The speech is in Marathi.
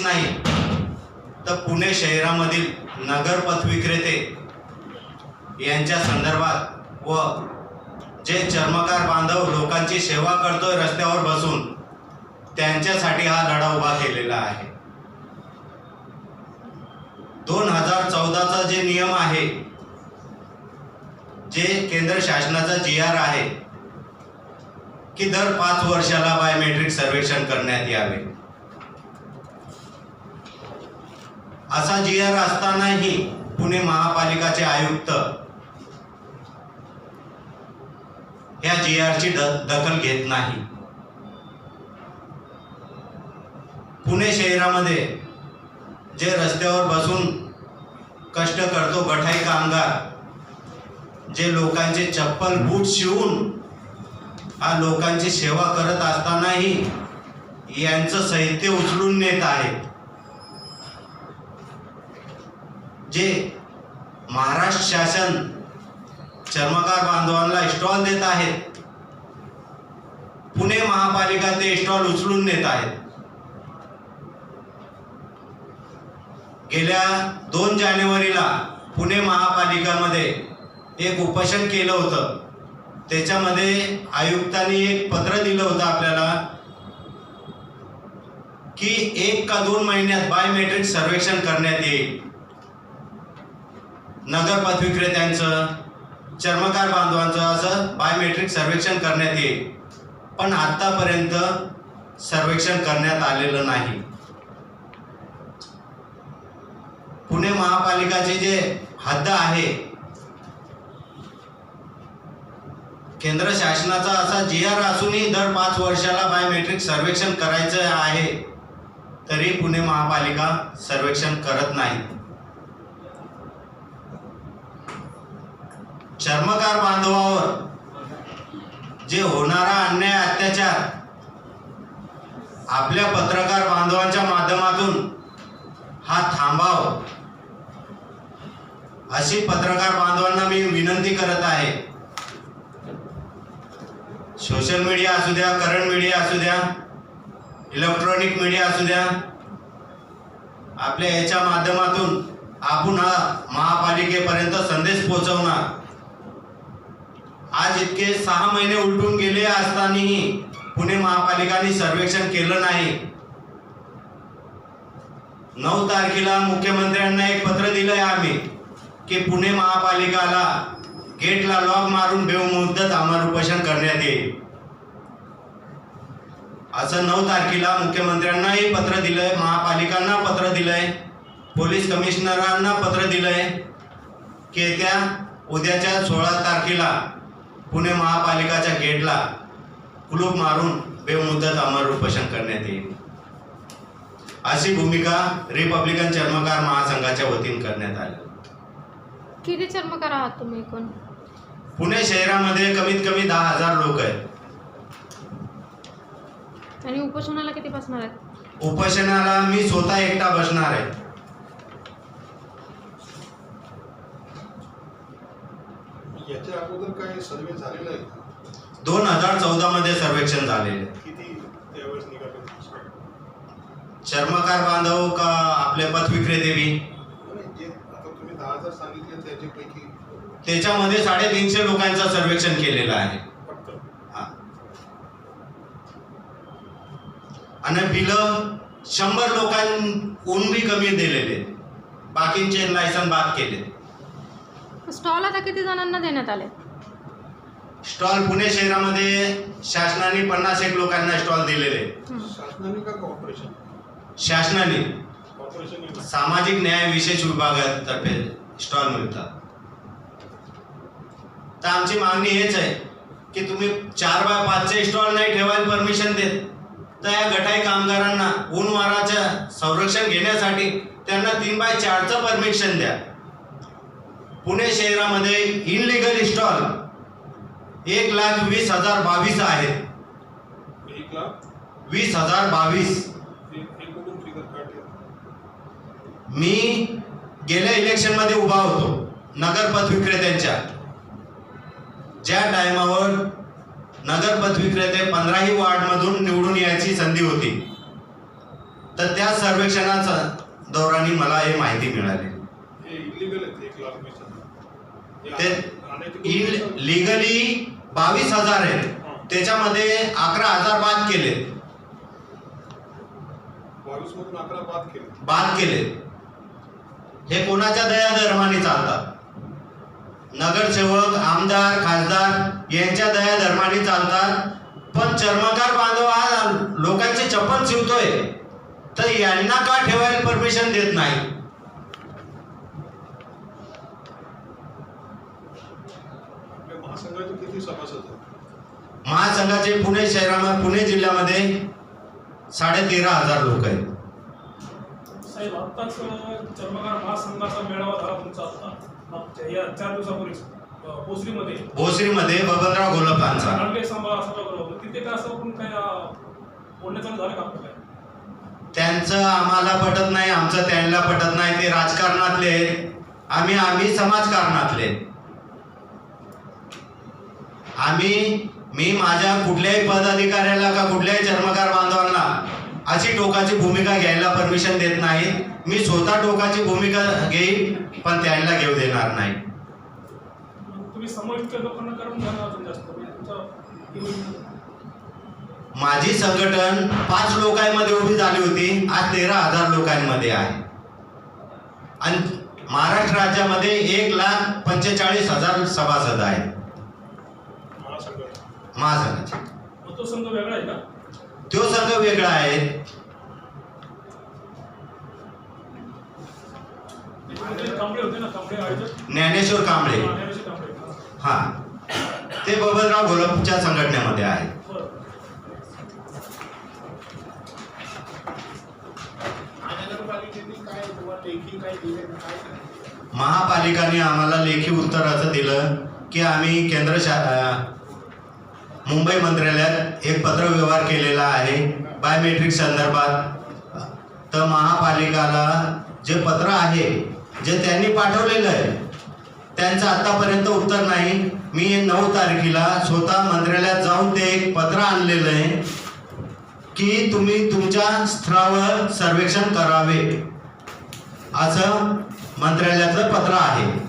नाही. तर पुणे शहरामधील नगरपथ विक्रेते यांच्या संदर्भात व जे चर्मकार बांधव लोकांची सेवा करतोय रस्त्यावर बसून त्यांच्यासाठी हा लढा उभा केलेला आहे. दोन हजार चौदाचा जे नियम आहे जे केंद्र शासनाचा जी आर आहे की दर पाच वर्षाला बायोमेट्रिक सर्वेक्षण करण्यात यावे. असा जी आर असतानाही पुणे महापालिकाचे आयुक्त या जी आरची दखल घेत नाही. पुणे शहरामध्ये जे रस्त्यावर बसून कष्ट करतो गठाई कामगार जे लोकांचे चप्पल बूट शिवून हा लोकांची सेवा करत असतानाही यांचं साहित्य उचलून नेत आहेत जे महाराष्ट्र शासन चर्मकार बांधवांना स्टॉल देत आहेत पुणे महापालिका ते स्टॉल उचलून नेत आहेत. गेल्या दोन जानेवारीला पुणे महापालिकामध्ये एक उपोषण केलं होतं. त्याच्यामध्ये आयुक्तांनी एक पत्र दिलं होतं आपल्याला की एक का दोन महिन्यात बायोमेट्रिक सर्वेक्षण करण्यात येईल. नगरपथ विक्रेत्यांचं चर्मकार बांधवांचं असं बायोमेट्रिक सर्वेक्षण करण्यात येईल. पण आत्तापर्यंत सर्वेक्षण करण्यात आलेलं नाही. पुणे महापालिकाचे जे हद्द आहे केंद्र शासनाचा असा जी आर असूनही दर पाच वर्षाला बायोमेट्रिक सर्वेक्षण करायचं आहे तरी पुणे महापालिका सर्वेक्षण करत नाही. चर्मकार बांधवावर जे होणारा अन्याय अत्याचार आपल्या पत्रकार बांधवांच्या माध्यमातून हा थांबाव अशी पत्रकार बांधवांना मी विनंती करत आहे. सोशल मीडिया असू द्या करंट मीडिया असू द्या इलेक्ट्रॉनिक मीडिया असू द्या आपल्या याच्या माध्यमातून आपण हा महापालिकेपर्यंत संदेश पोहोचवणार. आज इतके सहा महिने उलटून गेले असतानाही पुणे महापालिकाने सर्वेक्षण केलं नाही. नऊ तारखेला मुख्यमंत्र्यांना एक पत्र दिलंय आम्ही की पुणे महापालिकाला गेटला लॉक मारून बेमुदत आम्हाला उपोषण करण्यात येईल. असं नऊ तारखेला मुख्यमंत्र्यांनाही पत्र दिलंय महापालिकांना पत्र दिलंय पोलीस कमिशनरांना पत्र दिलंय की त्या उद्याच्या सोळा तारखेला पुणे महापालिकाच्या गेटला कुलूप मारून बेमुदत अमर उपोषण करण्यात येईल. अशी भूमिका रिपब्लिकन चर्मकार महासंघाच्या वतीने करण्यात आली. किती चर्मकार आहात तुम्ही एकूण? पुणे शहरामध्ये कमीत कमी दहा हजार लोक आहेत. आणि उपोषणाला किती बसणार आहेत? उपोषणाला मी स्वतः एकटा बसणार आहे. याच्या अगोदर काय सर्वे झालेला आहे का? दोन हजार चौदा मध्ये सर्वेक्षण झालेले किती त्यावेळेस निघाले चर्मकार बांधव का आपले पथ विक्रेते बी आणि जे आता तुम्ही दहा हजार सांगितले त्याच्यापैकी त्याच्यामध्ये साडेतीनशे लोकांचं सर्वेक्षण केलेलं आहे. फक्त. हा. आणि बिलं शंभर लोकांहून बी कमी दिलेले बाकींचे लायसन बाद केले स्टॉल आता किती जणांना देण्यात आले? स्टॉल पुणे शहरामध्ये शासनाने पन्नास एक लोकांना स्टॉल दिलेले. शासनाने का कॉर्पोरेशन शासनाने. कॉर्पोरेशन सामाजिक न्याय विशेष विभागातर्फे स्टॉल मिळतात. तर आमची मागणी हेच आहे की तुम्ही चार बाय पाचचे स्टॉल नाही ठेवायला परमिशन देत. तर या गटाई कामगारांना ऊन वाराचं संरक्षण घेण्यासाठी त्यांना तीन बाय चारचं परमिशन द्या. पुणे शहरामध्ये इनलिगल स्टॉल एक लाख वीस हजार बावीस लाख? वीस हजार बावीस. मी गेल्या इलेक्शनमध्ये उभा होतो नगरपथ विक्रेत्यांच्या. ज्या टायमावर नगरपथ विक्रेते पंधराही वार्डमधून निवडून यायची संधी होती तर त्या सर्वेक्षणाचा दौरानी मला हे माहिती मिळाली. ते लिगली बावीस हजार आहेत त्याच्यामध्ये अकरा हजार बाद केले. बाद केले. हे कोणाच्या दया धर्माने चालतात? नगरसेवक आमदार खासदार यांच्या दया धर्माने चालतात. पण चर्मकार बांधव हा लोकांची चप्पल शिवतोय. तर यांना का ठेवायला परमिशन देत नाही आपल्या महासंघाचे आहेत पुणे शहरामध्ये पुणे जिल्ह्यामध्ये साडे तेरा हजार लोक आहेत. साहेब आत्ताच चर्मकार महासंघाचा मेळावा झाला तुमचा या चार दिवसापूर्वीच भोसरीमध्ये. भोसरीमध्ये बबनराव बरोबर तिथे काय असं पण काय अं, बोलणं चालू झालं का आपलं काय? त्यांचं आम्हाला पटत नाही आमचं त्यांना पटत नाही. ते राजकारणातले आहेत. आम्ही आम्ही समाजकारणातले आम्ही मी माझ्या कुठल्याही पदाधिकाऱ्याला का कुठल्याही चर्मकार बांधवांना अशी टोकाची भूमिका घ्यायला परमिशन देत नाही. मी स्वतः टोकाची भूमिका घेईन पण त्यांना घेऊ देणार नाही. माझी संघटन पाच लोकांमध्ये उभी झाली होती. आज तेरा हजार लोकांमध्ये आहे. आणि महाराष्ट्र राज्यामध्ये एक लाख पंचेचाळीस हजार सभासद आहेत. महासंघाचे. तो संघ वेगळा आहे का? तो संघ वेगळा आहे. त्याच्यामध्ये कांबळे होते ना कांबळे आयोजक ज्ञानेश्वर कांबळे. हा, ते बबनराव घोलपच्या संघटनेमध्ये आहे. बरं. महानगरपालिकेने काय किंवा लेखी काय दिले काय महापालिकाने आम्हाला लेखी उत्तर असं दिलं की आम्ही केंद्र शा मुंबई मंत्रालयात एक पत्रव्यवहार केलेला आहे. बायोमेट्रिक संदर्भात. तर महापालिकाला जे पत्र आहे जे त्यांनी पाठवलेलं आहे त्यांचं आत्तापर्यंत उत्तर नाही. मी नऊ तारखेला स्वतः मंत्रालयात जाऊन ते एक पत्र आणलेलं आहे की तुम्ही तुमच्या स्थळावर सर्वेक्षण करावे. असं मंत्रालयाचं पत्र आहे.